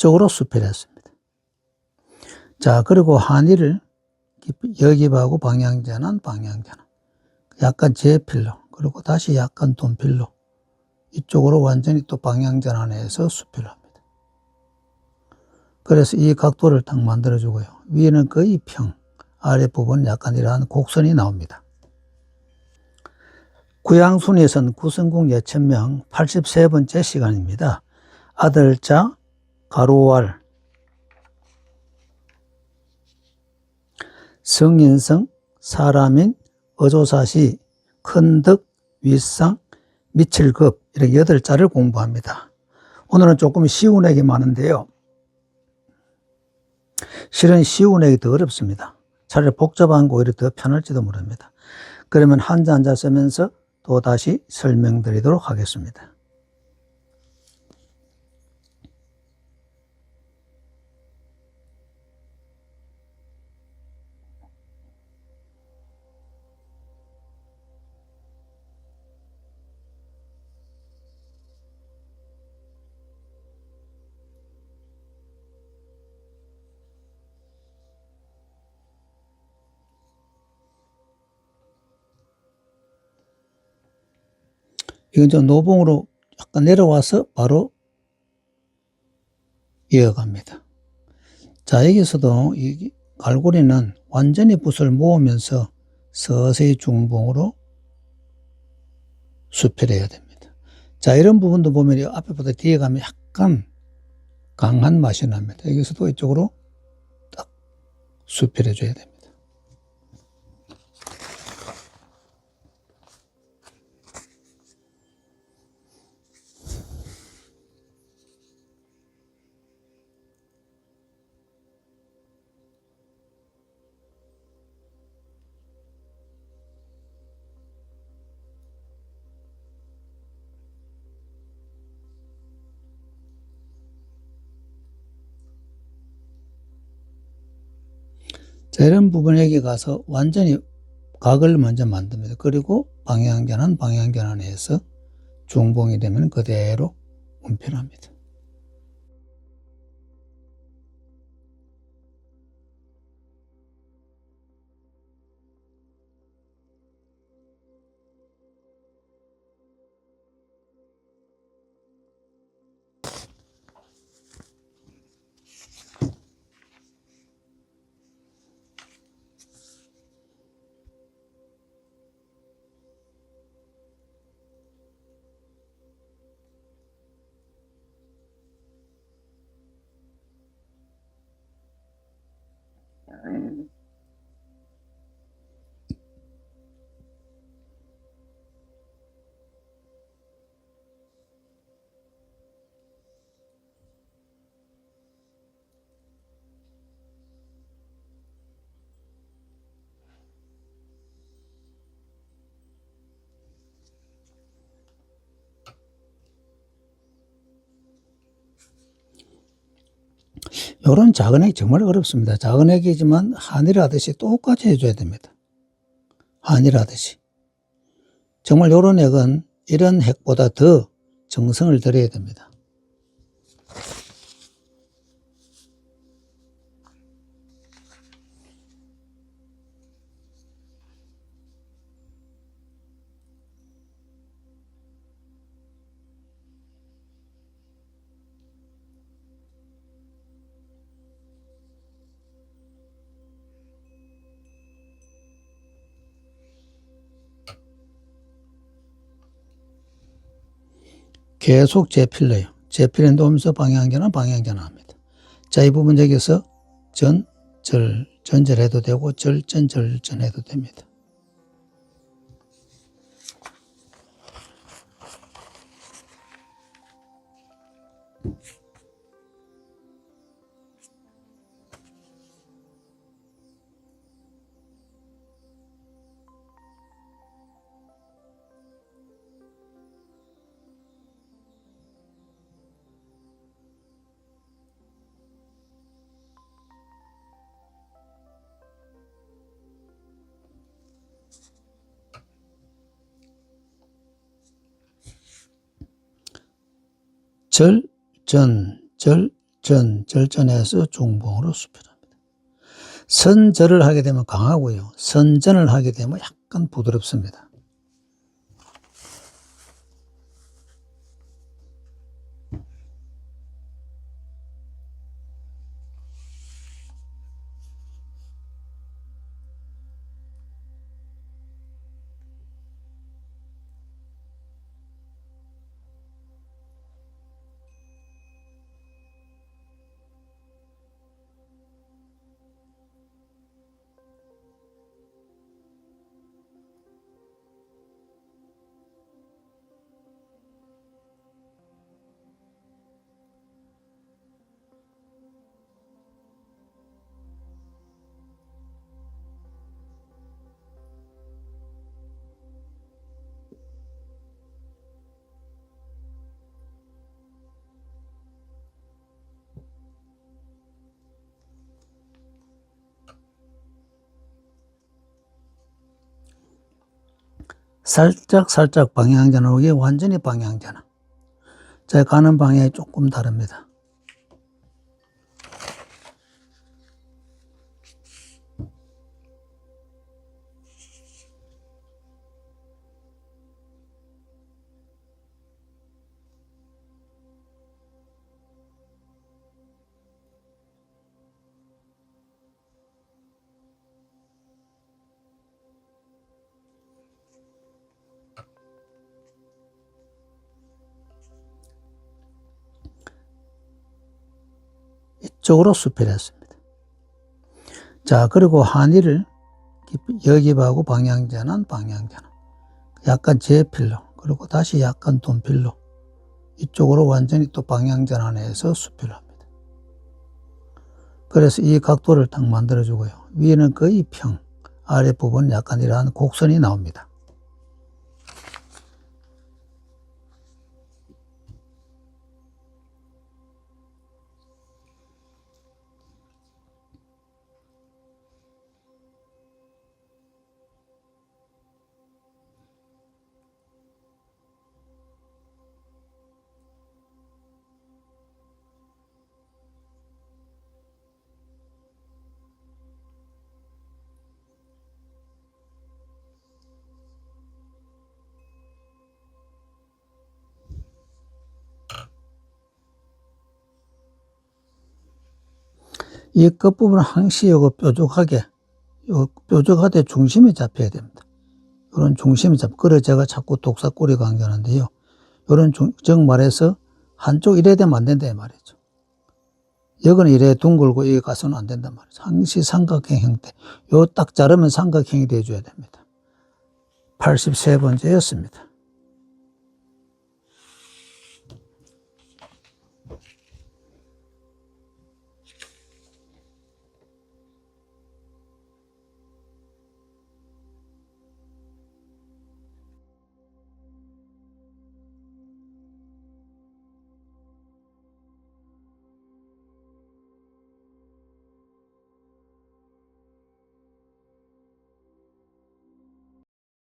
이쪽으로 수필했습니다. 자, 그리고 한의를 여기하고 방향전환, 방향전환. 약간 제필로, 그리고 다시 약간 돈필로. 이쪽으로 완전히 또 방향전환해서 수필을 합니다. 그래서 이 각도를 딱 만들어주고요. 위에는 거의 평, 아랫부분은 약간 이러한 곡선이 나옵니다. 구양순에선 구성국 예천명 83번째 시간입니다. 아들자 가로왈 성인성 사람인 어조사시 큰득 윗상 미칠급 이렇게 여덟 자를 공부합니다. 오늘은 조금 쉬운 액이 많은데요. 실은 쉬운 액이 더 어렵습니다. 차라리 복잡한 거 오히려 더 편할지도 모릅니다. 그러면 한자 한자 쓰면서 또 다시 설명드리도록 하겠습니다. 이건 좀 노봉으로 약간 내려와서 바로 이어갑니다. 자, 여기서도 이 갈고리는 완전히 붓을 모으면서 서서히 중봉으로 수필 해야 됩니다. 자, 이런 부분도 보면 이 앞에보다 뒤에 가면 약간 강한 맛이 납니다. 여기서도 이쪽으로 딱 수필해 줘야 됩니다. 자, 이런 부분에 여기 가서 완전히 각을 먼저 만듭니다. 그리고 방향전환, 방향전환해서 중봉이 되면 그대로 운편합니다. 요런 작은 액 정말 어렵습니다. 작은 액이지만 한일 하듯이 똑같이 해줘야 됩니다. 한일 하듯이. 정말 요런 액은 이런 액보다 더 정성을 들여야 됩니다. 계속 재필러요. 재필에 놓으면서 방향전환, 방향전환 합니다. 자, 이 부분 여기서 전, 절, 전절해도 되고, 절, 전, 절, 전 해도 됩니다. 절, 전, 절, 전, 절전해서 중봉으로 수필합니다. 선절을 하게 되면 강하고요. 선전을 하게 되면 약간 부드럽습니다. 살짝 살짝 방향 전환 이게 완전히 방향 전환. 제가 가는 방향이 조금 다릅니다. 쪽으로 수필했습니다. 자, 그리고 한의를 여기하고 방향전환, 방향전환. 약간 제필로, 그리고 다시 약간 돈필로. 이쪽으로 완전히 또 방향전환해서 수필을 합니다. 그래서 이 각도를 딱 만들어주고요. 위에는 거의 평, 아랫부분은 약간 이러한 곡선이 나옵니다. 이 끝부분은 항시 요거 뾰족하게, 요 뾰족하게 중심이 잡혀야 됩니다. 이런 중심이 잡, 그래 제가 자꾸 독사꼬리 강조하는데요. 이런 중, 즉 말해서 한쪽 이래 되면 안 된다 이 말이죠. 여기는 이래 둥글고 여기 가서는 안 된단 말이죠. 항시 삼각형 형태. 요 딱 자르면 삼각형이 돼줘야 됩니다. 83번째였습니다.